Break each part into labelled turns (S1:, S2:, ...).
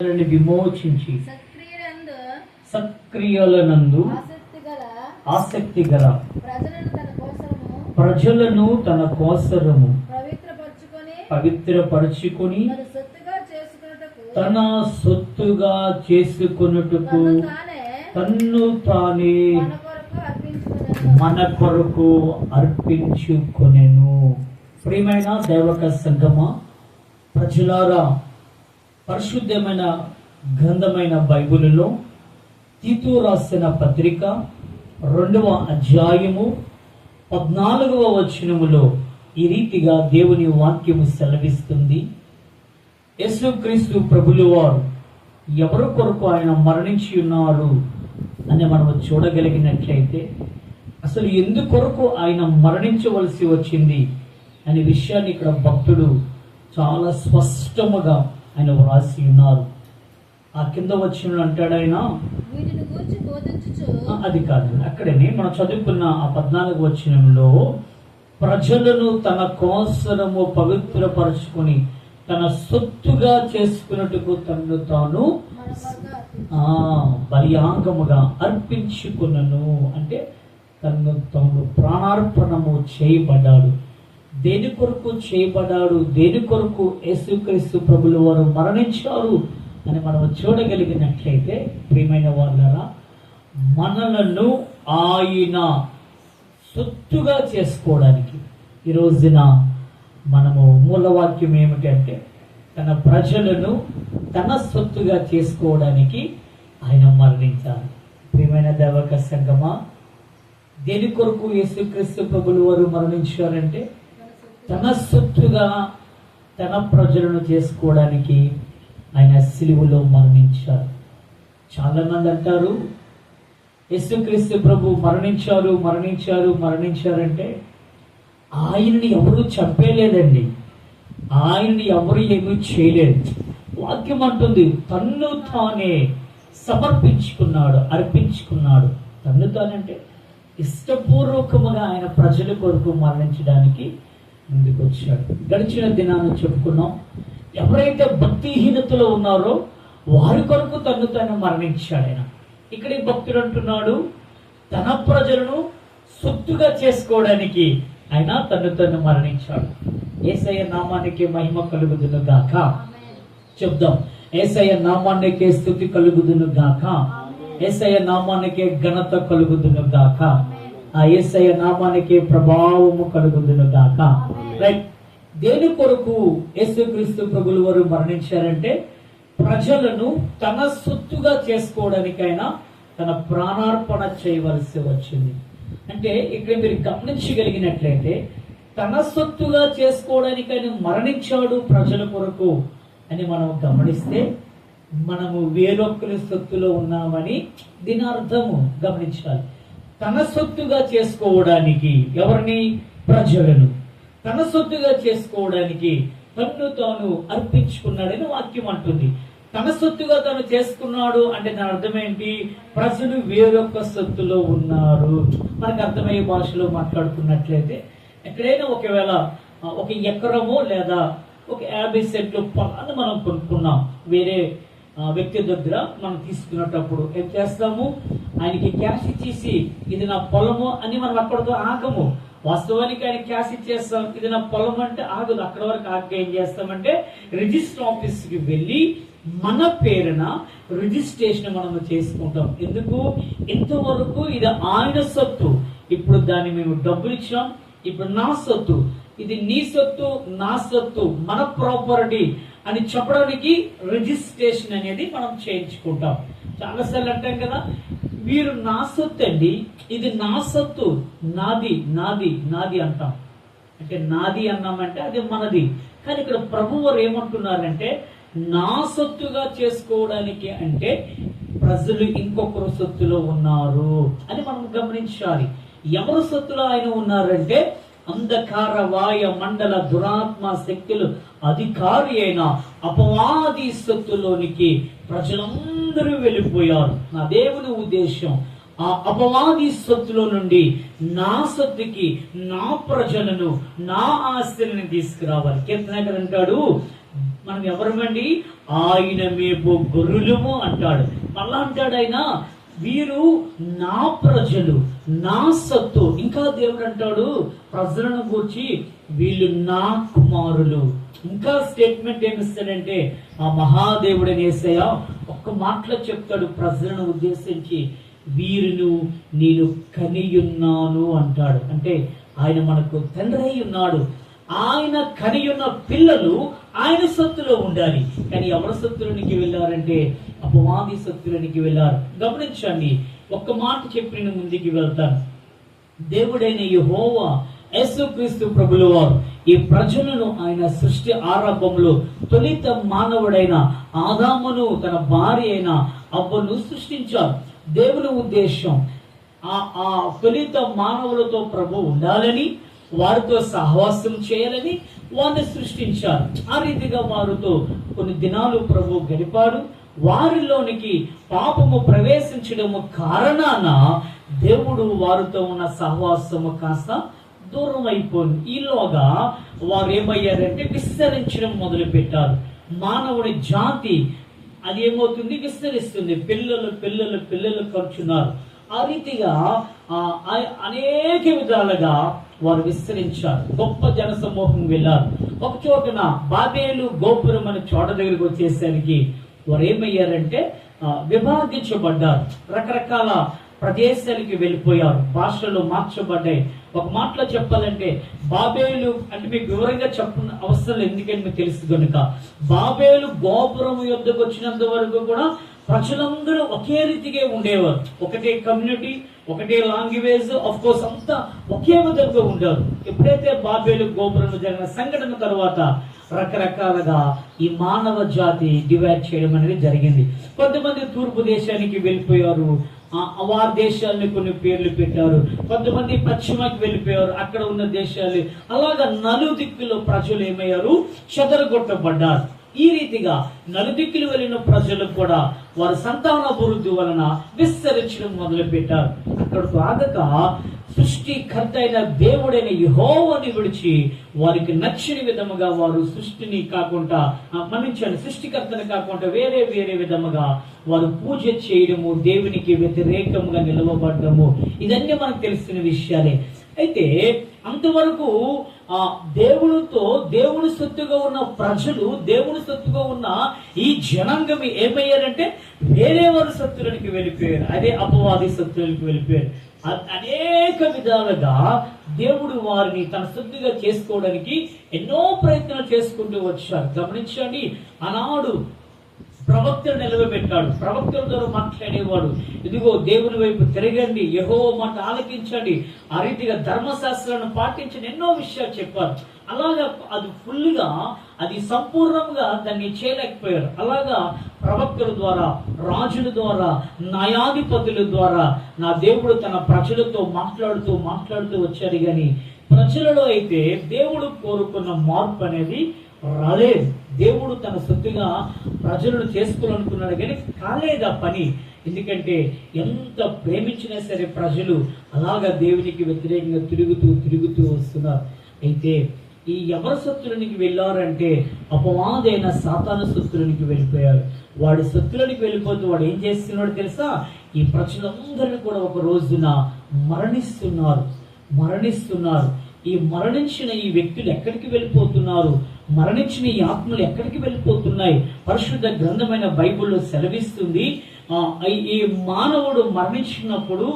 S1: వారిని విమోచించి సక్రియలనందు
S2: ఆసక్తి గల ప్రజలను తన
S1: కోసరము
S2: పవిత్రపరచుకొని
S1: తన సొత్తుగా
S2: తానే
S1: తన్ను తానే
S2: మన కొరకు అర్పించుకునేను.
S1: మన కొరకు అర్పించుకొనెను. ప్రియమైన దేవక సంగమ ప్రజలారా పరిశుద్ధమైన గ్రంథమైన బైబిలులో తీతు రాసిన పత్రిక రెండవ అధ్యాయము పద్నాలుగవ వచనములో ఈ రీతిగా దేవుని వాక్యము సెలవిస్తుంది. యేసుక్రీస్తు ప్రభులు వారు ఎవరి కొరకు ఆయన మరణించి ఉన్నారు అని మనము చూడగలిగినట్లయితే అసలు ఎందుకొరకు ఆయన మరణించవలసి వచ్చింది అనే విషయాన్ని ఇక్కడ భక్తుడు చాలా స్పష్టముగా ఆయన వ్రాసి ఉన్నారు. ఆ కింద వచ్చిన అంటాడు ఆయన? అది కాదు. అక్కడనే మనం చదువుకున్న ఆ పద్నాలుగు వచనంలో ప్రజలను తన కోసరము పవిత్రపరచుకొని తన సొత్తుగా చేసుకున్నట్టుకు తనను తాను బలియాంగముగా అర్పించుకున్నను. అంటే తను తాను ప్రాణార్పణము చేయబడ్డాడు. దేని కొరకు చేయబడ్డాడు? దేని కొరకు యేసుక్రీస్తు ప్రభులు వారు మరణించారు? అని మనం చూడగలిగినట్లయితే ప్రియమైన వాళ్ళరా మనలను ఆయన సొత్తుగా చేసుకోవడానికి ఈ రోజున మనము మూలవాక్యం ఏమిటంటే తన ప్రజలను తన సొత్తుగా చేసుకోవడానికి ఆయన మరణించారు. ప్రియమైన దేవక సంగమా దేని కొరకు యేసుక్రీస్తు ప్రభులు వారు మరణించారంటే తన సొత్తుగా తన ప్రజలను చేసుకోవడానికి ఆయన సిలువలో మరణించారు. చాలా మంది అంటారు యేసుక్రీస్తు ప్రభు మరణించారు మరణించారు మరణించారంటే ఆయన్ని ఎవరు చంపేలేదండి ఆయన్ని ఎవరు ఏమీ చేయలేదు. వాక్యం అంటుంది తన్ను తానే సమర్పించుకున్నాడు అర్పించుకున్నాడు. తన్ను తానంటే ఇష్టపూర్వకముగా ఆయన ప్రజల కొరకు మరణించడానికి ముందుకు వచ్చాడు గడిచిన దినాన్ని చెప్పుకున్నాం. ఎవరైతే భక్తిహీనతలో ఉన్నారో వారి కొరకు తన్ను తాను మరణించాడు ఆయన. ఇక్కడ భక్తుడు అంటున్నాడు తన ప్రజలను సొత్తుగా చేసుకోవడానికి ఆయన తను తను మరణించాడు. ఏసయ్య నామానికి మహిమ కలుగుదును గాక. చెప్దాం. ఏసయ్య నామానికే స్థుతి కలుగుదును గాక. ఏసయ్య నామానికే ఘనత కలుగుదును గాక. ఆ ఏసయ్య నామానికే ప్రభావము కలుగుదును గాక. రైట్ దేని కొరకు యేసుక్రీస్తు ప్రభులు వారు మరణించారంటే ప్రజలను తన సొత్తుగా చేసుకోవడానికైనా తన ప్రాణార్పణ చేయవలసి వచ్చింది. అంటే ఇక్కడ మీరు గమనించగలిగినట్లయితే తన సొత్తుగా చేసుకోవడానికి ఆయన మరణించాడు ప్రజల కొరకు అని మనం గమనిస్తే మనము వేరొకరి సొత్తులో ఉన్నామని దీని అర్థము గమనించాలి. తన సొత్తుగా చేసుకోవడానికి ఎవరిని? ప్రజలను. తన సొత్తుగా చేసుకోవడానికి తన్ను తాను అర్పించుకున్నాడని వాక్యం అంటుంది. తన సొత్తుగా తను చేసుకున్నాడు అంటే దాని అర్థం ఏంటి? ప్రజలు వేరొక సొత్తులో ఉన్నారు. మనకు అర్థమయ్యే భాషలో మాట్లాడుకున్నట్లయితే ఎక్కడైనా ఒకవేళ ఒక ఎకరమో లేదా ఒక యాభై సెంట్లు పొలాన్ని మనం కొనుక్కున్నాం. వేరే వ్యక్తి దగ్గర మనం తీసుకునేటప్పుడు ఏం చేస్తాము? ఆయనకి క్యాష్ ఇచ్చేసి ఇది నా పొలము అని మనం అక్కడితో ఆగము. వాస్తవానికి ఆయన క్యాష్ ఇచ్చేస్తాం. ఇది నా పొలం అంటే ఆగదు అక్కడ వరకు ఆగక ఏం చేస్తామంటే రిజిస్టర్ ఆఫీస్కి వెళ్ళి మన పేరున రిజిస్ట్రేషన్ మనం చేసుకుంటాం. ఎందుకు? ఇంతవరకు ఇది ఆయన సొత్తు. ఇప్పుడు దాన్ని మేము డబ్బులు ఇచ్చాం ఇప్పుడు నా సొత్తు. ఇది నీ సొత్తు నా సొత్తు మన ప్రాపర్టీ. అని చెప్పడానికి రిజిస్ట్రేషన్ అనేది మనం చేయించుకుంటాం. చాలాసార్లు అంటాం కదా వీరు నా సొత్తు అండి ఇది నా సొత్తు నాది నాది నాది అంటాం. అంటే నాది అన్నామంటే అది మనది. కానీ ఇక్కడ ప్రభు వారు ఏమంటున్నారంటే నా సొత్తుగా చేసుకోవడానికి అంటే ప్రజలు ఇంకొకరు సొత్తులో ఉన్నారు అని మనం గమనించాలి. ఎవరు సొత్తులో ఆయన ఉన్నారంటే అంధకార వాయ మండల దురాత్మ శక్తులు అధికారి అయిన అపవాది శక్తులోనికి ప్రజలందరూ వెళ్ళిపోయారు. నా దేవుని ఉద్దేశం ఆ అపవాది సొత్తులో నుండి నా సొత్తుకి నా ప్రజలను నా ఆస్తులను తీసుకురావాలి. కీర్తనకర్ అంటాడు మనం ఎవరమండి? ఆయన మేపు గొర్రెలము అంటాడు. మళ్ళా అంటాడు ఆయన వీరు నా ప్రజలు నా సత్తు. ఇంకా దేవుడు అంటాడు ప్రజలను గూర్చి వీళ్ళు నా కుమారులు. ఇంకా స్టేట్మెంట్ ఏమిస్తాడంటే ఆ మహాదేవుడు ఏసయ్య ఒక్క మాటలో చెప్తాడు ప్రజలను ఉద్దేశించి వీరును నేను కనియున్నాను అంటాడు. అంటే ఆయన మనకు తండ్రి ఉన్నాడు. ఆయన కనియున్న పిల్లలు ఆయన సత్తులో ఉండాలి. కానీ ఎవరి సత్తులనికి వెళ్ళారంటే అపవాది సత్తులనికి వెళ్ళారు. గమనించండి ఒక్క మాట చెప్పిన ముందుకి వెళ్తాను. దేవుడైన యెహోవా యేసుక్రీస్తు ప్రభులు వారు ఈ ప్రజలను ఆయన సృష్టి ఆరంభంలో తొలిత మానవుడైన ఆదామును తన భార్య అయిన అవ్వను సృష్టించారు. దేవుని ఉద్దేశం ఆ ఆ తొలిత మానవులతో ప్రభు ఉండాలని వారితో సహవాసం చేయాలని వారిని సృష్టించారు. ఆ రీతిగా వారితో కొన్ని దినాలు ప్రభు గడిపాడు. వారిలోనికి పాపము ప్రవేశించడము కారణాన దేవుడు వారితో ఉన్న సహవాసము కాస్త దూరం అయిపోయింది ఈలోగా వారు ఏమయ్యారంటే విస్తరించడం మొదలు పెట్టారు మానవుడి జాతి అది ఏమవుతుంది? విస్తరిస్తుంది. పిల్లలు పిల్లలు పిల్లలు ఖర్చున్నారు ఆ రీతిగా అనేక విధాలుగా వారు విస్తరించారు. గొప్ప జన సమూహం వెళ్ళారు. ఒక చోటున బాబేలు గోపురం అనే చోట దగ్గరికి వచ్చేసరికి వారు ఏమయ్యారంటే విభాగించబడ్డారు. రకరకాల ప్రదేశాలకి వెళ్ళిపోయారు. భాషలు మార్చబడ్డాయి. ఒక మాటలో చెప్పాలంటే బాబేలు అంటే మీకు వివరంగా చెప్పిన అవసరం ఎందుకంటే మీకు తెలుసు కనుక బాబేలు గోపురం యుద్ధకు వచ్చినంత వరకు కూడా ప్రజలందరూ ఒకే రీతిగా ఉండేవారు. ఒకటే కమ్యూనిటీ ఒకటే లాంగ్వేజ్ ఆఫ్ కోర్స్ అంతా ఒకే విధంగా ఉండేవారు. ఎప్పుడైతే బాబేలు గోపురం జరిగిన సంఘటన తర్వాత రకరకాలుగా ఈ మానవ జాతి డివైడ్ చేయడం అనేది జరిగింది. కొంతమంది తూర్పు దేశానికి వెళ్ళిపోయారు. వారి దేశాలని కొన్ని పేర్లు పెట్టారు. కొంతమంది పశ్చిమకి వెళ్ళిపోయారు. అక్కడ ఉన్న దేశాలు అలాగా నలుదిక్కులో ప్రజలు ఏమయ్యారు? చెదరగొట్టబడ్డారు. ఈ రీతిగా నలుదిక్కులు వెళ్ళిన ప్రజలు కూడా వారి సంతాన అభివృద్ధి వలన విస్తరించడం మొదలుపెట్టారు. పెట్టారు ఆగక సృష్టికర్త అయిన దేవుడైన యహోవని విడిచి వారికి నచ్చిన విధముగా వారు సృష్టిని కాకుండా మన్నించండి సృష్టికర్తని కాకుండా వేరే వేరే విధముగా వారు పూజ చేయడము దేవునికి వ్యతిరేకంగా నిలవబడ్డము. ఇదన్నీ మనకు తెలిసిన విషయాలే. అయితే అంతవరకు ఆ దేవునితో దేవుని సొత్తుగా ఉన్న ప్రజలు దేవుని సొత్తుగా ఉన్న ఈ జనాంగం ఏమయ్యారంటే వేరే వారి సత్తులకి వెళ్ళిపోయారు. అదే అపవాది సత్తులకి వెళ్ళిపోయారు. అనేక విధాలుగా దేవుడు వారిని తన శుద్ధిగా చేసుకోవడానికి ఎన్నో ప్రయత్నాలు చేసుకుంటూ వచ్చారు. గమనించండి ఆనాడు ప్రవక్తను నిలవబెట్టాడు. ప్రవక్తలతో మాట్లాడేవాడు. ఇదిగో దేవుని వైపు తిరగండి. యహో మాట ఆలకించండి. ఆ రీతిగా ధర్మశాస్త్రాలను పాటించిన ఎన్నో విషయాలు చెప్పారు. అలాగా అది ఫుల్గా అది సంపూర్ణంగా దాన్ని చేయలేకపోయారు. అలాగా ప్రవక్తల ద్వారా రాజుల ద్వారా న్యాయాధిపతుల ద్వారా నా దేవుడు తన ప్రజలతో మాట్లాడుతూ మాట్లాడుతూ వచ్చాడు. కానీ ప్రజలలో అయితే దేవుడు కోరుకున్న మార్పు అనేది రాలేదు. దేవుడు తన సొత్తుగా ప్రజలను చేసుకోవాలనుకున్నాడు కానీ కాలేదు ఆ పని. ఎందుకంటే ఎంత ప్రేమించినా సరే ప్రజలు అలాగా దేవునికి వ్యతిరేకంగా తిరుగుతూ తిరుగుతూ వస్తున్నారు. అయితే ఈ ఎవరి సత్తులనికి వెళ్ళారంటే అపవాదైన సాతాను సత్తులనికి వెళ్ళిపోయారు. వాడి సొత్తులనికి వెళ్ళిపోతూ వాడు ఏం చేస్తున్నాడు తెలుసా? ఈ ప్రజలందరినీ కూడా ఒక రోజున మరణిస్తున్నారు. మరణిస్తున్నారు. ఈ మరణించిన ఈ వ్యక్తులు ఎక్కడికి వెళ్ళిపోతున్నారు? మరణించిన ఈ ఆత్మలు ఎక్కడికి వెళ్ళిపోతున్నాయి? పరిశుద్ధ గ్రంథమైన బైబుల్లో సెలవిస్తుంది ఈ మానవుడు మరణించినప్పుడు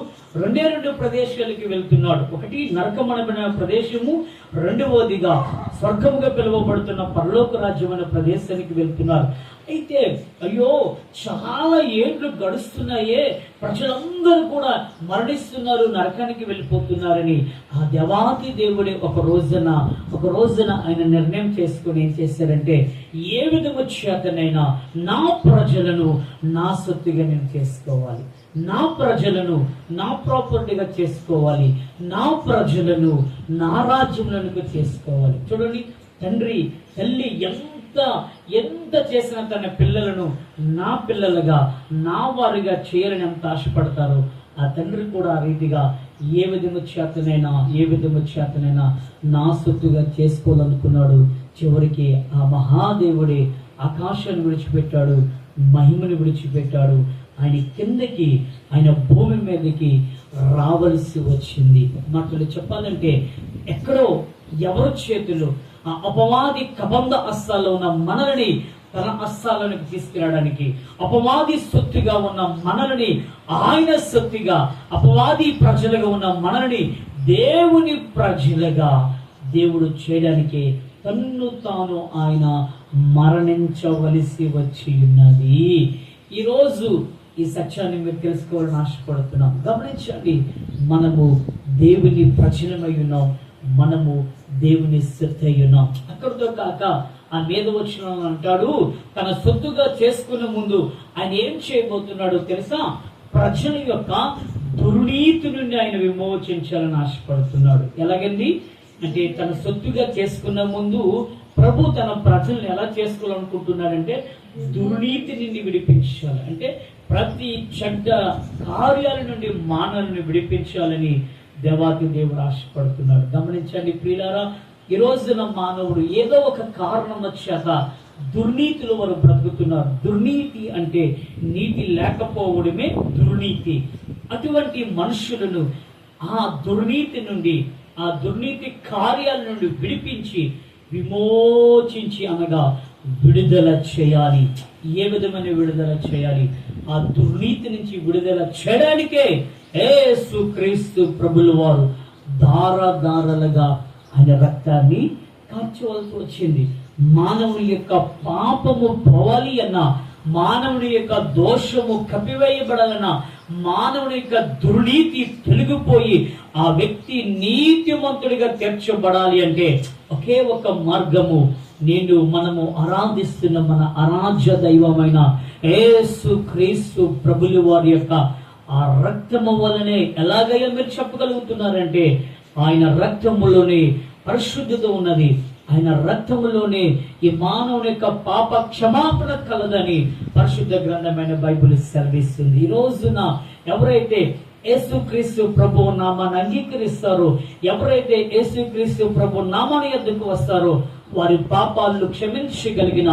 S1: రెండే రెండు ప్రదేశాలకి వెళ్తున్నాడు. ఒకటి నరకమనమైన ప్రదేశము రెండవదిగా స్వర్గముగా పిలువబడుతున్న పరలోక రాజ్యమైన ప్రదేశానికి వెళ్తున్నారు. అయితే అయ్యో చాలా ఏళ్ళు గడుస్తున్నాయే. ప్రజలందరూ కూడా మరణిస్తున్నారు నరకానికి వెళ్ళిపోతున్నారని. ఆ దేవాతి దేవుడి ఒక రోజున ఒక రోజున ఆయన నిర్ణయం చేసుకుని ఏం చేశారంటే ఏ విధము చేతనైనా నా ప్రజలను నా సొత్తుగా నేను చేసుకోవాలి. నా ప్రజలను నా ప్రాపర్టీగా చేసుకోవాలి. నా ప్రజలను నా రాజ్యంలోనికి చేసుకోవాలి. చూడండి తండ్రి తల్లి ఎంత ఎంత చేసిన తన పిల్లలను నా పిల్లలుగా నా వారిగా చేయాలని ఎంత ఆశపడతారో ఆ తండ్రి కూడా ఆ రీతిగా ఏ విధము చేతనైనా ఏ విధము చేతనైనా నా సొత్తుగా చేసుకోవాలనుకున్నాడు. చివరికి ఆ మహాదేవుడే ఆకాశాన్ని విడిచిపెట్టాడు మహిమను విడిచిపెట్టాడు ఆయన కిందకి ఆయన భూమి మీదకి రావలసి వచ్చింది. మాటలు చెప్పాలంటే ఎక్కడో ఎవరి చేతులు ఆ అపవాది కబంధ అస్సాల్లో ఉన్న మనల్ని తన అస్సాలకు తీసుకెళ్ళడానికి అపవాది సొత్తుగా ఉన్న మనల్ని ఆయన సొత్తుగా అపవాది ప్రజలుగా ఉన్న మనల్ని దేవుని ప్రజలుగా దేవుడు చేయడానికి తన్ను తాను ఆయన మరణించవలసి వచ్చి ఉన్నది. ఈరోజు ఈ సత్యాన్ని మీరు తెలుసుకోవాలని ఆశపడుతున్నాం. గమనించండి మనము దేవుని ప్రచురమై ఉన్నాం. మనము దేవుని సొత్తై ఉన్నాం. అక్కడితో కాక ఆ మీద వచ్చిన అంటాడు తన సొత్తుగా చేసుకునే ముందు ఆయన ఏం చేయబోతున్నాడో తెలుసా? ప్రజల యొక్క దుర్నీతి నుండి ఆయన విమోచించాలని ఆశపడుతున్నాడు. ఎలాగండి? అంటే తన సొత్తుగా చేసుకున్న ముందు ప్రభు తన ప్రజలను ఎలా చేసుకోవాలనుకుంటున్నాడంటే దుర్నీతి నుండి విడిపించాలి. అంటే ప్రతి చెడ్డ కార్యాల నుండి మానవుని విడిపించాలని దేవాతి దేవుడు ఆశపడుతున్నాడు. గమనించండి ప్రియులారా ఈ రోజున మానవుడు ఏదో ఒక కారణం చేత దుర్నీతిలో వారు బ్రతుకుతున్నారు. దుర్నీతి అంటే నీతి లేకపోవడమే దుర్నీతి. అటువంటి మనుషులను ఆ దుర్నీతి నుండి ఆ దుర్నీతి కార్యాల నుండి విడిపించి విమోచించి అనగా విడుదల చేయాలి. ఏ విధమైన విడుదల చేయాలి? ఆ దుర్నీతి నుంచి విడుదల చేయడానికే ఏసు క్రీస్తు ప్రభులు వారు దారదారలుగా ఆయన రక్తాన్ని కార్చవలసి వచ్చింది. మానవుని యొక్క పాపము పోవాలి అన్న మానవుని యొక్క దోషము కప్పివేయబడాలన్న మానవుని యొక్క దుర్నీతి తొలగిపోయి ఆ వ్యక్తి నీతిమంతుడిగా తీర్చబడాలి అంటే ఒకే ఒక మార్గము నేను మనము ఆరాధిస్తున్న మన ఆరాధ్య దైవమైన ఏసు క్రీస్తు ప్రభులు వారి యొక్క ఆ రక్తము వలనే ఎలాగైనా మీరు చెప్పగలుగుతున్నారంటే ఆయన రక్తములోనే పరిశుద్ధత ఉన్నది. ఆయన రక్తములోనే ఈ మానవుని యొక్క పాప క్షమాపణ కలదని పరిశుద్ధ గ్రంథమైన బైబిల్ సెలవిస్తుంది. ఈ రోజున ఎవరైతే యేసుక్రీస్తు ప్రభు నామాన్ని అంగీకరిస్తారో ఎవరైతే యేసుక్రీస్తు ప్రభు నామాన్ని ఎద్దుకు వస్తారో వారి పాపాలను క్షమించగలిగిన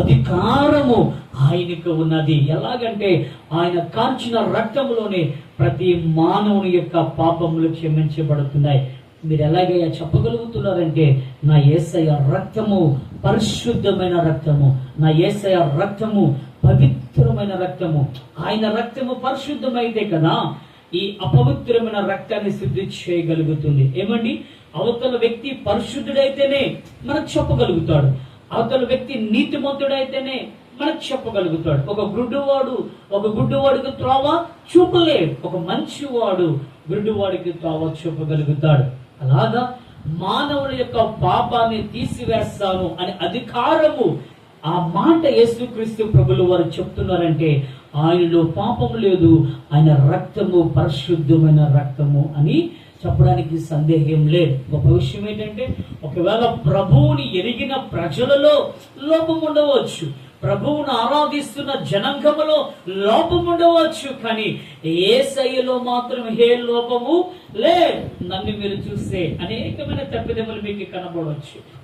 S1: అధికారము ఆయనకు ఉన్నది. ఎలాగంటే ఆయన కార్చిన రక్తంలోనే ప్రతి మానవుని యొక్క పాపములు క్షమించబడుతున్నాయి. మీరు ఎలాగయ్యా చెప్పగలుగుతున్నారంటే నా ఏసయ రక్తము పరిశుద్ధమైన రక్తము నా ఏసయ రక్తము పవిత్రమైన రక్తము. ఆయన రక్తము పరిశుద్ధమైతే కదా ఈ అపవిత్రమైన రక్తాన్ని శుద్ధి చేయగలుగుతుంది. ఏమండి? అవతల వ్యక్తి పరిశుద్ధుడైతేనే మనకు చెప్పగలుగుతాడు. అవతల వ్యక్తి నీతిమంతుడైతేనే మనకు చెప్పగలుగుతాడు. ఒక గుడ్డువాడు ఒక గుడ్డువాడికి త్రోవ చూపలేడు. ఒక మంచివాడు గుడ్డువాడికి త్రోవ చూపగలుగుతాడు. అలాగా మానవుల యొక్క పాపాన్ని తీసివేస్తాను అనే అధికారము ఆ మాట యేసుక్రీస్తు ప్రభులు వారు చెప్తున్నారంటే ఆయనలో పాపం లేదు. ఆయన రక్తము పరిశుద్ధమైన రక్తము అని చెప్పడానికి సందేహం లేదు. గొప్ప విషయం ఏంటంటే ఒకవేళ ప్రభువుని ఎరిగిన ప్రజలలో లోపం ఉండవచ్చు. ప్రభువును ఆరాధిస్తున్న జనాంగములో లోపం ఉండవచ్చు. కానీ ఏ శైలిలో మాత్రం ఏ లోపము లే నన్ను మీరు చూస్తే అనేకమైన తప్పిదములు మీకు కనబడవచ్చు.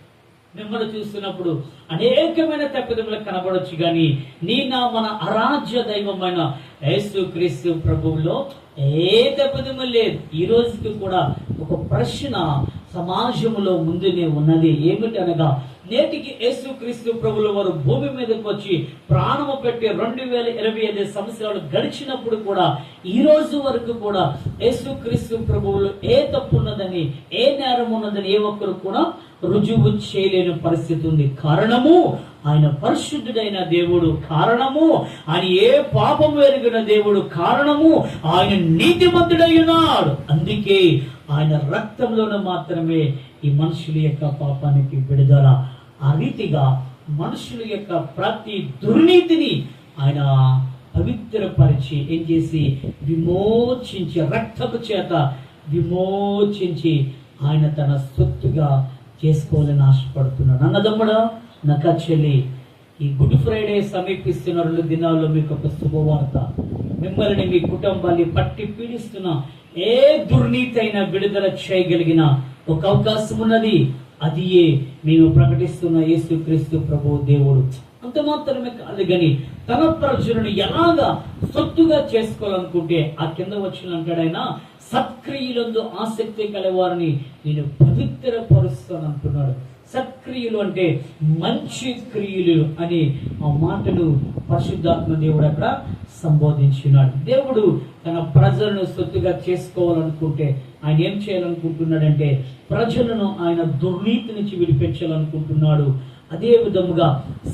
S1: మిమ్మల్ని చూస్తున్నప్పుడు అనేకమైన తప్పిదములు కనబడొచ్చు కానీ నీ నా మన అరాజ్య దైవమైన యేసు క్రీస్తు ప్రభువులో ఏ తప్పిదము లేదు. ఈ రోజుకి కూడా ఒక ప్రశ్న సమాజంలో ముందునే ఉన్నది. ఏమిటి అనగా నేటికి యేసు క్రీస్తు ప్రభుల వారు భూమి మీదకి వచ్చి ప్రాణము పెట్టి రెండు వేల ఇరవై ఐదు సంవత్సరాలు గడిచినప్పుడు కూడా ఈ రోజు వరకు కూడా యేసు క్రీస్తు ప్రభువులు ఏ తప్పు ఉన్నదని ఏ నేరం ఉన్నదని ఏ ఒక్కరు కూడా రుజువు చేయలేని పరిస్థితి ఉంది. కారణము ఆయన పరిశుద్ధుడైన దేవుడు కారణము. ఆయన ఏ పాపం ఎరిగిన దేవుడు కారణము. ఆయన నీతిమంతుడై ఉన్నాడు అందుకే ఆయన రక్తంలోనే మాత్రమే ఈ మనుషుల యొక్క పాపానికి విడుదల. ఆ రీతిగా మనుషుల యొక్క ప్రతి దుర్నీతిని ఆయన పవిత్రపరిచి ఏం చేసి విమోచించి రక్తపు చేత విమోచించి ఆయన తన సొత్తుగా చేసుకోవాలని ఆశపడుతున్నాను అన్నదమ్ముడు నక చెల్లి ఈ గుడ్ ఫ్రైడే సమీపిస్తున్న రెండు దినాల్లో మీకు ఒక శుభవార్త. మిమ్మల్ని మీ కుటుంబాన్ని పట్టి పీడిస్తున్న ఏ దుర్నీతి అయినా విడుదల చేయగలిగిన ఒక అవకాశం ఉన్నది. అది ఏ? మేము ప్రకటిస్తున్న యేసుక్రీస్తు ప్రభు దేవుడు. అంత మాత్రమే కాదు కానీ తన ప్రజలను ఎలాగా సొత్తుగా చేసుకోవాలనుకుంటే ఆ కింద వచ్చిన అంటాడైనా సత్క్రియలందు ఆసక్తి కలవారిని నేను పవిత్రపరుస్తాను అంటున్నాడు సత్క్రియలు అంటే మంచి క్రియలు అని ఆ మాటను పరిశుద్ధాత్మ దేవుడు అక్కడ సంబోధించినాడు. దేవుడు తన ప్రజలను సొత్తుగా చేసుకోవాలనుకుంటే ఆయన ఏం చేయాలనుకుంటున్నాడంటే ప్రజలను ఆయన దుర్నీతి నుంచి విడిపించాలనుకుంటున్నాడు. అదే విధముగా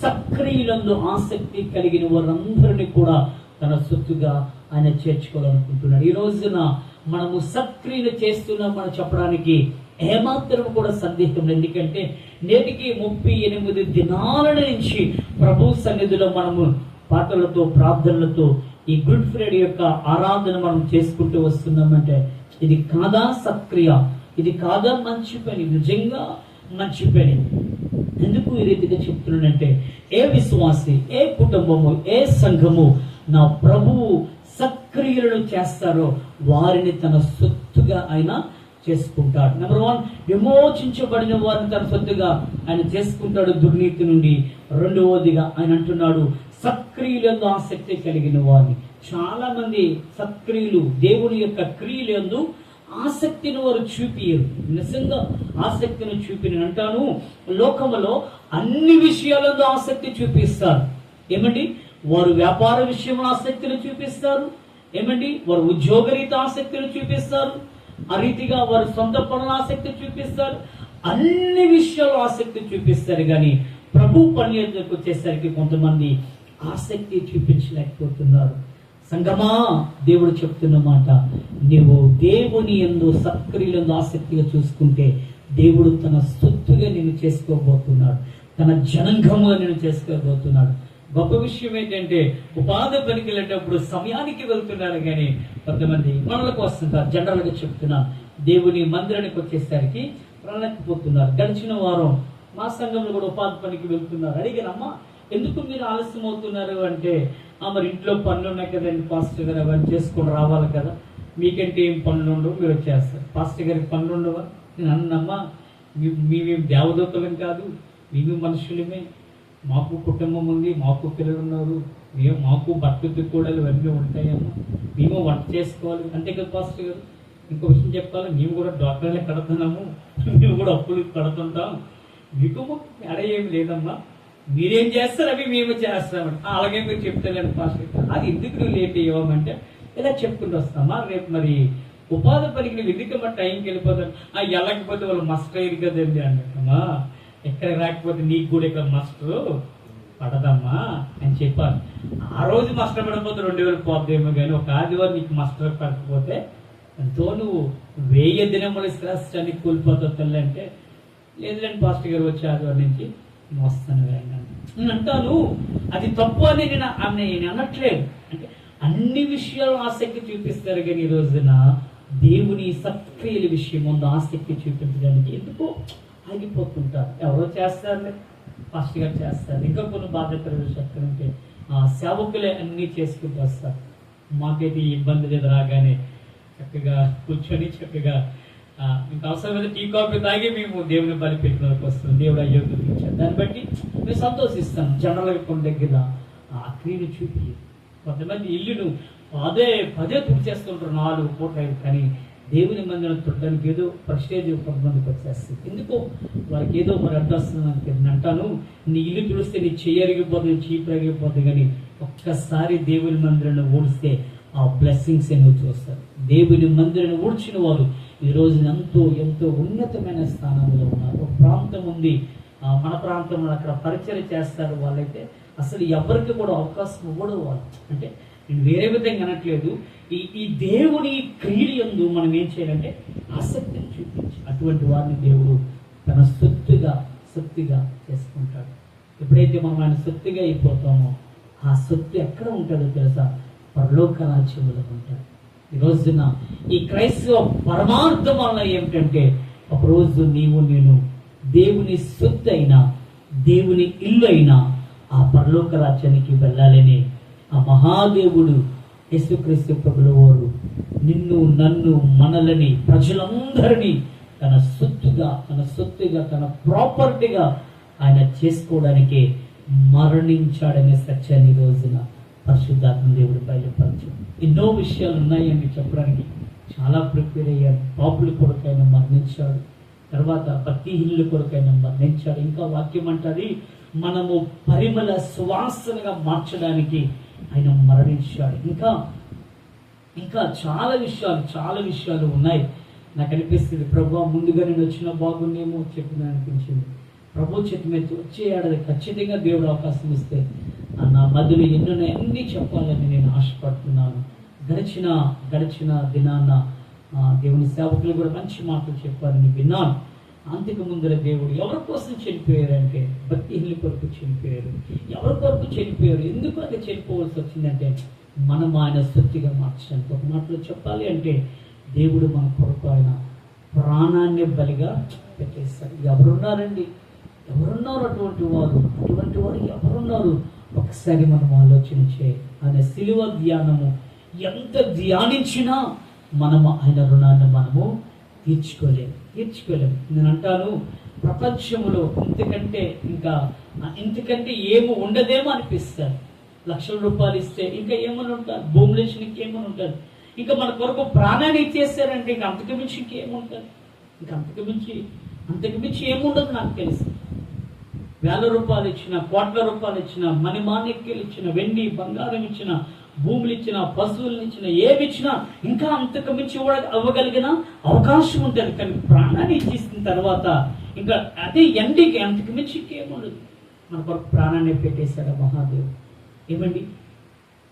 S1: సక్రియులందు ఆసక్తి కలిగిన వారందరినీ కూడా తన సొత్తుగా ఆయన చేర్చుకోవాలనుకుంటున్నాడు. ఈ రోజున మనము సక్రియలు చేస్తున్నామని చెప్పడానికి ఏమాత్రం కూడా సందేహం ఎందుకంటే నేటికి ముప్పై ఎనిమిది దినాల నుంచి ప్రభు సన్నిధిలో మనము పాటలతో ప్రార్థనలతో ఈ గుడ్ ఫ్రైడే యొక్క ఆరాధన మనం చేసుకుంటూ వస్తున్నామంటే ఇది కాదా సక్రియ? ఇది కాదా మంచి పని? నిజంగా మంచి పని. ఎందుకు ఈ రీతిగా చెప్తున్నానంటే ఏ విశ్వాసి ఏ కుటుంబము ఏ సంఘము నా ప్రభువు సక్రియలను చేస్తారో వారిని తన సొత్తుగా ఆయన చేసుకుంటాడు. నెంబర్ వన్ విమోచించబడిన వారిని తన సొత్తుగా ఆయన చేసుకుంటాడు దుర్నీతి నుండి. రెండవదిగా ఆయన అంటున్నాడు సక్రియలందు ఆసక్తి కలిగిన వారిని. చాలా మంది సక్రియులు దేవుని యొక్క క్రియలందు ఆసక్తిని వారు చూపియరు. నిజంగా ఆసక్తిని చూపిన అంటాను లోకములో అన్ని విషయాలలో ఆసక్తి చూపిస్తారు. ఏమండి? వారు వ్యాపార విషయంలో ఆసక్తిని చూపిస్తారు. ఏమండి? వారు ఉద్యోగరీత ఆసక్తిని చూపిస్తారు. ఆ రీతిగా వారు సొంత పనుల ఆసక్తి చూపిస్తారు. అన్ని విషయాలు ఆసక్తి చూపిస్తారు. కానీ ప్రభు పని ఎందుకు వచ్చేసరికి కొంతమంది ఆసక్తి చూపించలేకపోతున్నారు. సంగమా దేవుడు చెప్తున్న మాట నీవు దేవుని ఎందు సక్రియలందు ఆసక్తిగా చూసుకుంటే దేవుడు తన సొత్తుగా నేను చేసుకోబోతున్నాడు. తన జనంగముగా నేను చేసుకోబోతున్నాడు. గొప్ప విషయం ఏంటంటే ఉపాధి పనికి వెళ్ళేటప్పుడు సమయానికి వెళ్తున్నారు కానీ కొంతమంది మనలకు వస్తుంటారు. జనరల్గా చెప్తున్నా దేవుని మందిరానికి వచ్చేసరికి వెళ్ళకపోతున్నారు గడిచిన వారం మా సంఘంలో కూడా ఉపాధి పనికి వెళ్తున్నారు. అడిగారమ్మా ఎందుకు మీరు ఆలస్యం అవుతున్నారు? అంటే "ఆ, మరి ఇంట్లో పనులు ఉన్నాయి కదండి పాస్టర్ గారు అవన్నీ చేసుకొని రావాలి కదా. మీకంటే ఏం పనులు ఉండవు మీరు వచ్చేస్తారు. పాస్టర్ గారికి పనులు ఉండవా? నేను అన్నమ్మా మీ- మేమేం దేవదూతలం కాదు మేమే మనుషులమే. మాకు కుటుంబం ఉంది మాకు పిల్లలు ఉన్నారు మేము మాకు భర్త కూడా ఇవన్నీ ఉంటాయమ్మా మేము వంట చేసుకోవాలి. అంతే కదా పాస్టర్ గారు ఇంకో విషయం చెప్పాలి? మేము కూడా డాక్టర్లే కడుతున్నాము మేము కూడా అప్పులు కడుతుంటాం. మీకు మాకు ఏమి లేదమ్మా. మీరేం చేస్తారు? అవి మేము చేస్తామండి. అలాగే మీరు చెప్తలేండి పాస్టర్ అది ఎందుకు నువ్వు లేట్ ఇవ్వమంటే ఇలా చెప్పుకుంటూ వస్తామా? రేపు మరి ఉపాధి పనికి నువ్వు ఎందుకు మరి టైంకి వెళ్ళిపోతాను ఆ వెళ్ళకపోతే వాళ్ళు మస్ట్ అయ్యారు కదండి అన్నట్టమ్మా ఎక్కడ రాకపోతే నీకు కూడా ఇక్కడ మస్ట్ పడదమ్మా అని చెప్పాను ఆ రోజు మస్టర్ పడకపోతే రెండు వేలు పోద్దేమో కానీ ఒక ఆదివారం నీకు మస్టర్ పడకపోతే ఎంతో నువ్వు వెయ్యి దినముల శ్రేష్టానికి కోల్పోతావు తల్లి అంటే లేదులేండి పాస్టర్ గారు వచ్చే ఆదివారం నుంచి నేను వస్తాను నేను అంటాను అది తప్పు అని నేను ఆమె నేను అనట్లేదు. అంటే అన్ని విషయాలు ఆసక్తి చూపిస్తారు కానీ ఈ రోజున దేవుని సత్క్రియల విషయం ముందు ఆసక్తి చూపించడానికి ఎందుకు ఆగిపోతుంటారు. ఎవరో చేస్తారులే ఫాస్ట్ గారు చేస్తారు. ఇంకా కొన్ని బాధ్యతల విషయాలు ఉంటే ఆ సేవకులే అన్నీ చేసుకుంటూ వస్తారు. మాకైతే ఇబ్బంది లేదు రాగానే చక్కగా కూర్చొని చక్కగా మీకు అవసరమైతే టీ కాఫీ తాగి మేము దేవుని బలి పెట్టినకు వస్తుంది. దేవుడు అయ్యో ఇచ్చాడు దాన్ని బట్టి మేము సంతోషిస్తాం. జనరల్గా కొన్ని దగ్గర ఆ క్రియను చూపి కొంతమంది ఇల్లును పదే పదే తుడి చేస్తుంటారు నాలుగు పూట కానీ దేవుని మందిరం చూడడానికి ఏదో ప్రెస్టేజ్ కొంతమందికి వచ్చేస్తుంది ఎందుకో? వారికి ఏదో మరి అడ్డొస్తుంది నాకు నేను అంటాను. నీ ఇల్లు తుడిస్తే నీ చెయ్యరిగిపోతుంది చీపరిగిపోతుంది కానీ ఒక్కసారి దేవుని మందిరాన్ని ఊడిస్తే ఆ బ్లెస్సింగ్స్ నువ్వు చూస్తారు దేవుని మందిరాన్ని ఊడ్చిన వారు ఈ ఎంతో ఎంతో ఉన్నతమైన స్థానంలో ఉన్నారు. ఒక ప్రాంతం ఉంది. ఆ, మన ప్రాంతంలో అక్కడ పరిచయం చేస్తారు వాళ్ళైతే. అసలు ఎవరికి కూడా అవకాశం ఇవ్వడం వాళ్ళు. అంటే నేను వేరే విధంగా అనట్లేదు. ఈ ఈ దేవుని క్రియలందు మనం ఏం చేయాలంటే ఆసక్తిని చూపించి అటువంటి వారిని దేవుడు తన సొత్తుగా సొత్తుగా చేసుకుంటాడు. ఎప్పుడైతే మనం ఆయన సొత్తుగా అయిపోతామో ఆ సొత్తు ఎక్కడ ఉంటుందో తెలుసా? పరలోక రాజ్యంలో ఉంటాడు ఈ రోజున ఈ క్రైస్తవ పరమార్థం వల్ల ఏమిటంటే ఒకరోజు నీవు నేను దేవుని సొత్తు అయినా దేవుని ఇల్లు అయినా ఆ పరలోక రాజ్యానికి వెళ్ళాలని ఆ మహాదేవుడు యేసుక్రీస్తు ప్రభుల వారు నిన్ను నన్ను మనలని ప్రజలందరినీ తన సొత్తుగా తన సొత్తుగా తన ప్రాపర్టీగా ఆయన చేసుకోవడానికి మరణించాడనే సత్యాన్ని ఈ రోజున పరిశుద్ధాత్మ దేవుడు బయలుపరచు. ఎన్నో విషయాలు ఉన్నాయండి చెప్పడానికి. చాలా ప్రిపేర్ అయ్యాడు. పాపుల కొరకైనా మరణించాడు. తర్వాత ప్రతి ఇల్లు కొరకైనా మరణించాడు. ఇంకా వాక్యం అంటది మనము పరిమళ సువాసనగా మార్చడానికి ఆయన మరణించాడు. ఇంకా ఇంకా చాలా విషయాలు చాలా విషయాలు ఉన్నాయి. నాకు అనిపిస్తుంది ప్రభు ముందుగా నేను వచ్చిన బాగుండేమో చెప్పిన అనిపించింది. ప్రభు చేతి మీద వచ్చే ఏడాది ఖచ్చితంగా దేవుడు అవకాశం ఇస్తే నా మధ్యలో ఎన్నో అన్ని చెప్పాలని నేను ఆశపడుతున్నాను. గడిచిన గడిచిన దినాన దేవుని సేవకులు కూడా మంచి మాటలు చెప్పారని విన్నాను. అంతకు ముందర దేవుడు ఎవరి కోసం చనిపోయారంటే భక్తిహీనుల కొరకు చనిపోయారు. ఎవరి కొరకు చనిపోయారు? ఎందుకు అది చనిపోవాల్సి వచ్చిందంటే మనం ఆయన స్థుతిగా మార్చడానికి. ఒక మాటలో చెప్పాలి అంటే దేవుడు మన కొరకు ఆయన ప్రాణాన్ని బలిగా పెట్టేస్తారు ఎవరున్నారండి? ఎవరున్నారు అటువంటి వారు? అటువంటి వారు ఎవరున్నారు? ఒకసారి మనం ఆలోచన ఆయన సిలువ ధ్యానము ఎంత ధ్యానించినా మనము ఆయన రుణాన్ని మనము తీర్చుకోలేము. తీర్చుకోలేము. నేను అంటాను ప్రపంచంలో ఇంతకంటే ఇంకా ఇంతకంటే ఏమి ఉండదేమో అనిపిస్తారు లక్షల రూపాయలు ఇస్తే ఇంకా ఏమని ఉంటారు భూములేషన్ ఇంకేమని ఉంటారు ఇంకా మన కొరకు ప్రాణాన్ని ఇచ్చేస్తారంటే ఇంకా అంతకు మించి ఇంకేముంటారు ఇంకా అంతకు మించి అంతకు మించి ఏముండదు నాకు తెలుసు. వేల రూపాయలు ఇచ్చిన కోట్ల రూపాయలు ఇచ్చిన మణిమాణిక్యలు ఇచ్చిన వెండి బంగారం ఇచ్చిన భూములు ఇచ్చిన పశువులను ఇచ్చిన ఏమి ఇచ్చినా ఇంకా అంతకు మించి అవ్వగలిగిన అవకాశం ఉంటుంది కానీ ప్రాణాన్ని ఇచ్చేసిన తర్వాత ఇంకా అదే ఎండికి అంతకు మించి ఇంకేముండదు మన కొరకు ప్రాణాన్ని పెట్టేశాడు మహాదేవుడు ఏమండి?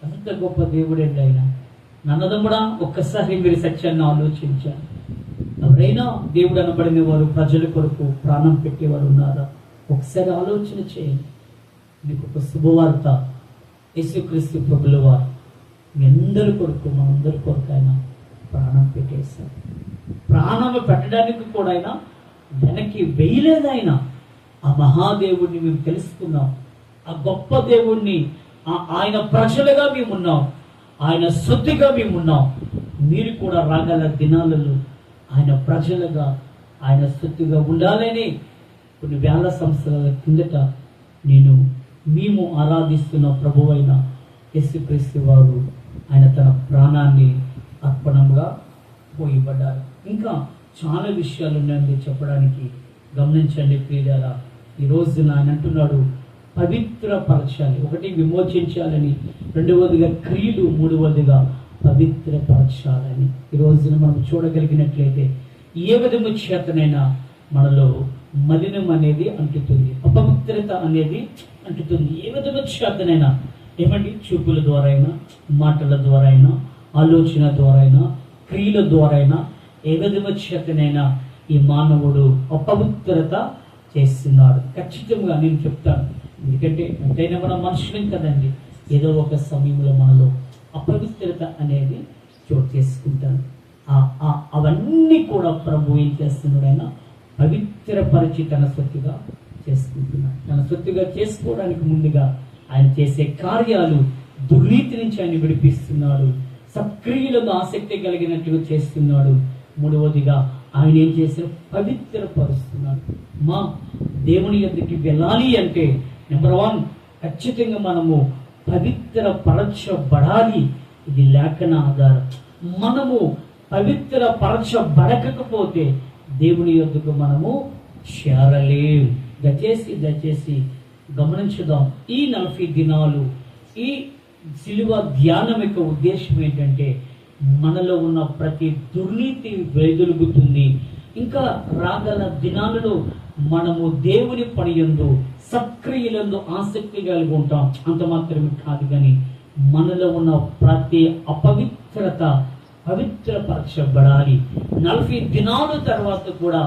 S1: అంత గొప్ప దేవుడండి ఆయన. నన్నదమ్ముడా ఒక్కసారి మీరు సత్యాన్ని ఆలోచించారు ఎవరైనా దేవుడు అనబడిన వారు ప్రజల కొరకు ప్రాణం పెట్టేవారు ఉన్నారా? ఒకసారి ఆలోచన చేయండి మీకు ఒక శుభవార్త యేసుక్రీస్తు ప్రభుల వారు మీ అందరి కొరకు మనందరి కొరకు ఆయన ప్రాణం పెట్టేశారు ప్రాణం పెట్టడానికి కూడా ఆయన వెనక్కి వేయలేదైనా ఆ మహాదేవుడిని మేము తెలుసుకున్నాం ఆ గొప్ప దేవుణ్ణి ఆయన ప్రజలుగా మేము ఉన్నాం ఆయన శుద్ధిగా మేము ఉన్నాం మీరు కూడా రాగల దినాలలో ఆయన ప్రజలుగా ఆయన శుద్ధిగా ఉండాలని కొన్ని వేల సంవత్సరాల కిందట నేను మేము ఆరాధిస్తున్న ప్రభువైన యేసుక్రీస్తు వారు ఆయన తన ప్రాణాన్ని అర్పణంగా పోయిబడ్డారు ఇంకా చాలా విషయాలు ఉన్నాయండి చెప్పడానికి. గమనించండి ప్రియులారా ఈరోజు ఆయన అంటున్నాడు పవిత్రపరచాలి. ఒకటి విమోచించాలని రెండవదిగా క్రియలు మూడవదిగా పవిత్రపరచాలని. ఈ రోజున మనం చూడగలిగినట్లయితే ఏ విధము చేతనైనా మనలో మలినం అనేది అంటుతుంది. అపవిత్రత అనేది అంటుతుంది. ఏ విధంగా చేతనైనా ఏమండి? చూపుల ద్వారా అయినా మాటల ద్వారా అయినా ఆలోచన ద్వారా అయినా క్రియల ద్వారా అయినా ఏ విధంగా చేతనైనా ఈ మానవుడు అపవిత్రత చేస్తున్నాడు. ఖచ్చితంగా నేను చెప్తాను. ఎందుకంటే ఎంతైనా మన మనుషులేం కదండి. ఏదో ఒక సమయంలో మనలో అపవిత్రత అనేది చోటు చేసుకుంటాను. అవన్నీ కూడా ప్రభు ఏం చేస్తున్నాడైనా పవిత్రపరిచి తన సొత్తుగా చేసుకుంటున్నాడు. తన సొత్తుగా చేసుకోవడానికి ముందుగా ఆయన చేసే కార్యాలు దుర్నీతి నుంచి ఆయన విడిపిస్తున్నాడు. సక్రియులకు ఆసక్తి కలిగినట్టుగా చేస్తున్నాడు. మూడవదిగా ఆయన ఏం చేశారు పవిత్రపరుస్తున్నాడు. మా దేవుని యొద్దకి వెళ్ళాలి అంటే నెంబర్ వన్ ఖచ్చితంగా మనము పవిత్రపరచబడాలి. ఇది లేఖన ఆధారం. మనము పవిత్ర పరచబడకపోతే దేవుని యొద్దకు మనము చేరలేం. దయచేసి దయచేసి గమనించుదాం. ఈ నలభై దినాలు ఈ సిలువ ధ్యానం యొక్క ఉద్దేశం ఏంటంటే మనలో ఉన్న ప్రతి దుర్నీతి వెలుగుతుంది ఇంకా రాగల దినాలలో మనము దేవుని పనియందు సక్రియులందు ఆసక్తి కలిగి ఉంటాం. అంత మాత్రమే కాదు కానీ మనలో ఉన్న ప్రతి అపవిత్రత పవిత్రపరచబడాలి నలభై దినాల తర్వాత కూడా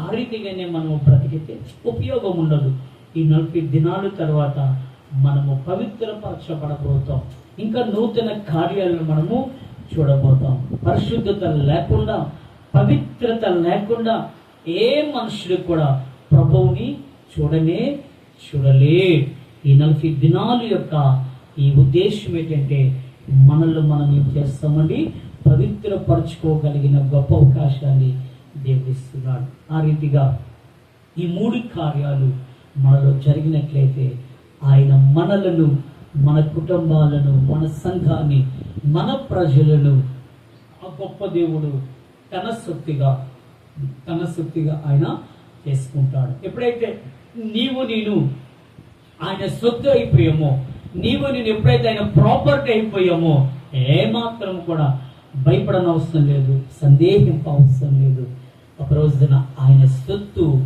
S1: ఆ రీతిగానే మనము బ్రతికితే ఉపయోగం ఉండదు. ఈ నలభై దినాల తర్వాత మనము పవిత్రపరచబడబోతాం ఇంకా నూతన కార్యాలను మనము చూడబోతాం. పరిశుద్ధత లేకుండా పవిత్రత లేకుండా ఏ మనుషుడు కూడా ప్రభువుని చూడనే చూడలే. ఈ నలభై దినాల యొక్క ఈ ఉద్దేశం ఏంటంటే మనల్ని మనం ఏం చేస్తామండి? పవిత్రపరచుకోగలిగిన గొప్ప అవకాశాన్ని దేవుడు ఆ రీతిగా ఈ మూడు కార్యాలు మనలో జరిగినట్లయితే ఆయన మనలను మన కుటుంబాలను మన సంఘాన్ని మన ప్రజలను ఆ గొప్ప దేవుడు తన శక్తిగా తన శక్తిగా ఆయన చేసుకుంటాడు. ఎప్పుడైతే నీవు నేను ఆయన సొత్తు అయిపోయామో నీవు నేను ఎప్పుడైతే ఆయన ప్రాపర్టీ అయిపోయామో ఏమాత్రం కూడా భయపడనవసరం లేదు సందేహింప అవసరం లేదు. ఒక రోజున ఆయన సొత్తు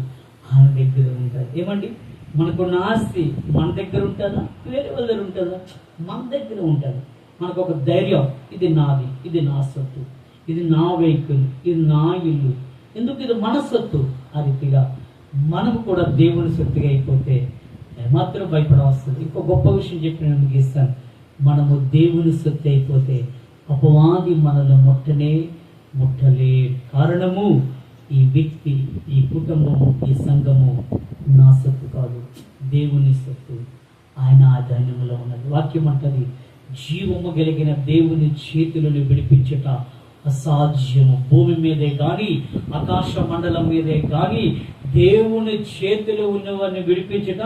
S1: ఆయన దగ్గర ఉంటుంది ఏమండి? మనకున్న ఆస్తి మన దగ్గర ఉంటుందా? వేరే వాళ్ళ దగ్గర ఉంటుందా? మన దగ్గర ఉంటుంది. మనకు ఒక ధైర్యం ఇది నాది ఇది నా సొత్తు ఇది నా వెహికల్ ఇది నా ఇల్లు. ఎందుకు ఇది మన సొత్తు? ఆ రీతిగా మనం కూడా దేవుని సొత్తుగా అయిపోతే ఏమాత్రం భయపడవస్తుంది ఇంకో గొప్ప విషయం చెప్పి నేను ముగిస్తాను. మనము దేవుని సొత్తు అయిపోతే అపవాది మనల్ని ముట్టనే ముట్టలే కారణము. ఈ వ్యక్తి ఈ కుటుంబము ఈ సంఘము నా సొత్తు కాదు దేవుని సొత్తు. ఆయన ఆధీనంలో ఉన్నది. వాక్యం అంటది జీవము కలిగిన దేవుని చేతులను విడిపించట అసాధ్యము. భూమి మీదే కానీ ఆకాశ మండలం మీదే కానీ దేవుని చేతిలో ఉన్నవారిని విడిపించట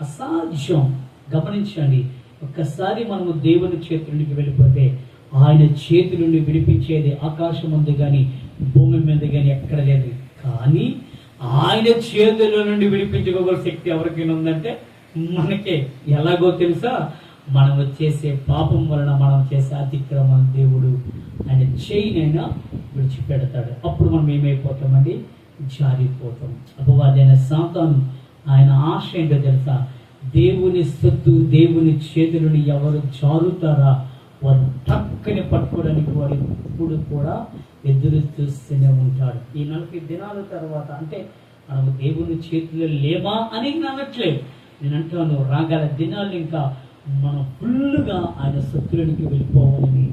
S1: అసాధ్యం. గమనించండి ఒక్కసారి మనము దేవుని చేతులకి వెళ్ళిపోతే ఆయన చేతి నుండి విడిపించేది ఆకాశం ఉంది కానీ భూమి మీద కానీ ఎక్కడ లేదు. కానీ ఆయన చేతుల నుండి విడిపించుకోగల శక్తి ఎవరికైనా ఉందంటే మనకే. ఎలాగో తెలుసా? మనం చేసే పాపం వలన మనం చేసే అతిక్రమం దేవుడు ఆయన చేయినైనా విడిచిపెడతాడు. అప్పుడు మనం ఏమైపోతామండి? జారిపోతాం. అపవాదైన సాతాను ఆయన ఆశ ఏంటో తెలుసా? దేవుని సొత్తు దేవుని చేతులని ఎవరు జారుతారా? వారు టక్కని పట్టుకోవడానికి వాడు ఎప్పుడు కూడా ఎదురు చూస్తూనే ఉంటాడు ఈ నలభై దినాల తర్వాత అంటే మనము దేవుని చేతిలో లేమా అని నేను అనట్లేదు. నేను అంటాను రాగల దినాలు ఇంకా మనం ఫుల్గా ఆయన శత్రునికి వెళ్ళిపోవాలని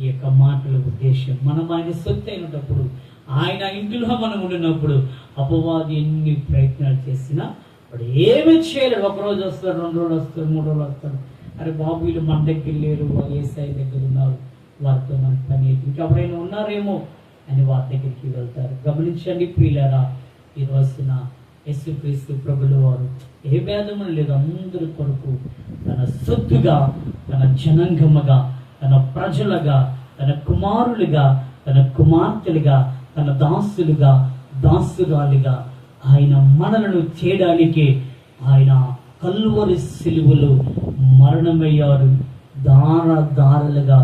S1: ఈ యొక్క మాటల ఉద్దేశం. మనం ఆయన సొత్తు అయినప్పుడు ఆయన ఇంటిలో మనం ఉండినప్పుడు అపవాది ఎన్ని ప్రయత్నాలు చేసినా వాడు ఏమి చేయలేడు. ఒక రోజు వస్తాడు రెండు రోజులు వస్తాడు మూడు రోజులు వస్తాడు. అరే బాబు వీళ్ళు మన దగ్గర లేరు ఏసఐ దగ్గర ఉన్నారు వారితో మనకి పని ఇంకెవరైనా ఉన్నారేమో అని వారి దగ్గరికి వెళ్తారు. గమనించండి ప్రియులరా ఈ రోజున యేసుక్రీస్తు ప్రభులు వారు ఏ భేదము లేదు. అందరి కొరకు తన సొత్తుగా తన జనాంగముగా తన ప్రజలుగా తన కుమారులుగా తన కుమార్తెలుగా తన దాసులుగా దాసురాలుగా ఆయన మనలను చేయడానికి ఆయన కల్వరి సిలువలో మరణమయ్యారు దార దారలుగా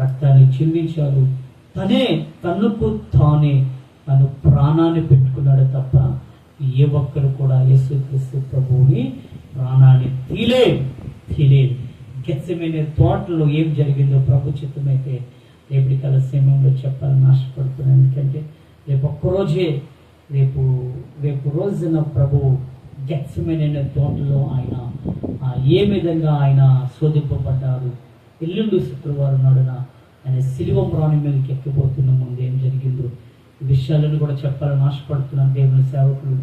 S1: రక్తాన్ని చిందించారు. తనే తనకు తానే తను ప్రాణాన్ని పెట్టుకున్నాడు తప్ప ఏ ఒక్కరు కూడా యేసుక్రీస్తు ప్రభువుని ప్రాణాన్ని తీలే తీలేదు గెచ్చమైన తోటలో ఏం జరిగిందో ప్రభు చిత్తమైతే రేపటి కాల సమయంలో చెప్పాలని ఆశపడుతున్నాను. ఎందుకంటే రేపు ఒక్కరోజే రేపు రేపు రోజున ప్రభు గెచ్చమైన తోటలో ఆయన. ఏ విధంగా ఆయన శోధింపబడ్డారు ఎల్లుండి శుక్రవారం నాడున ఆయన శిలువ ప్రాణి మీదకి ఎక్కిపోతున్న ముందు ఏం జరిగిందో ఈ విషయాలను కూడా చెప్పాలని ఆశపడుతున్నాను దేవుని సేవకులు.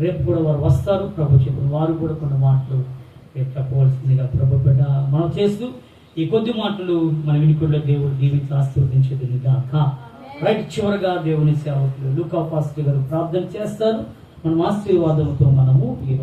S1: రేపు కూడా వారు వస్తారు. ప్రభు చెప్పిన వారు కూడా కొన్ని మాటలు రేపు చెప్పవలసిందిగా ప్రభు బిడ్డ మనం చేస్తూ ఈ కొద్ది మాటలు మన వినికుల్లో దేవుడు దీవించి ఆశీర్వదించేది గాక. రైట్ చివరగా దేవుని సేవకులు లూకా పాస్టర్ గారు ప్రార్థన చేస్తారు. మనం ఆశీర్వాదంతో మనము